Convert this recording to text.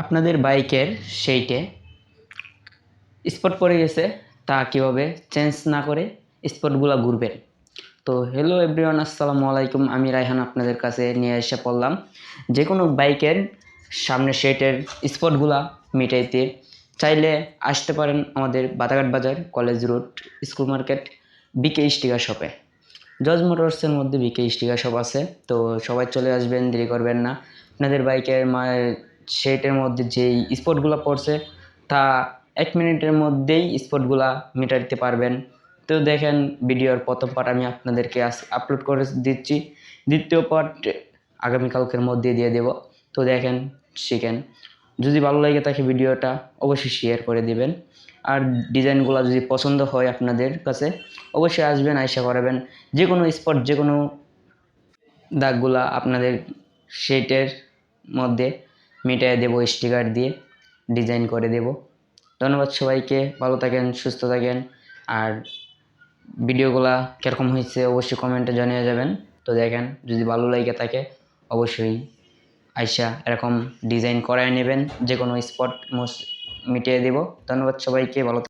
আপনাদের বাইকের সেইটে স্পট পড়ে গেছে, তা কীভাবে চেঞ্জ না করে স্পটগুলো ঘুরবেন? তো হ্যালো এভরিওয়ান আসসালামু আলাইকুম। আমি রায়হান আপনাদের কাছে নিয়ে এসে পড়লাম। যে কোনো বাইকের সামনে সেটের স্পটগুলা মিটাইতে চাইলে আসতে পারেন আমাদের বাতাঘাট বাজার college road school market BK sticker শপে জজ মোটরসের মধ্যে বিকে স্টিকার শপ আছে। তো সবাই চলে আসবেন, দেরি করবেন না। আপনাদের বাইকের সেটের মধ্যে যেই স্পটগুলো পড়ছে, তা এক মিনিটের মধ্যেই স্পটগুলা মিটার দিতে পারবেন। তো দেখেন, ভিডিওর প্রথম পার্ট আমি আপনাদেরকে আপলোড করে দিচ্ছি। দ্বিতীয় পার্ট আগামীকালকের মধ্যে দিয়ে দেব। তো দেখেন, শিখেন। যদি ভালো লাগে তাকে ভিডিওটা অবশ্যই শেয়ার করে দিবেন। আর ডিজাইনগুলো যদি পছন্দ হয় আপনাদের কাছে, অবশ্যই আসবেন, আইসা করাবেন। যে কোনো স্পট যে কোনো দাগগুলা আপনাদের সেটের মধ্যে মিটাই দেব স্টিকার দিয়ে, ডিজাইন করে দেব। ধন্যবাদ সবাইকে, ভালো থাকেন, সুস্থ থাকেন। আর ভিডিওগুলা কীরকম হয়েছে অবশ্যই কমেন্টে জানিয়ে যাবেন। তো দেখেন, যদি ভালো লাগে থাকে, অবশ্যই আইসা এরকম ডিজাইন করায় নেবেন। যে কোনো স্পট মোস্ট মিটিয়ে দেব। ধন্যবাদ সবাইকে, ভালো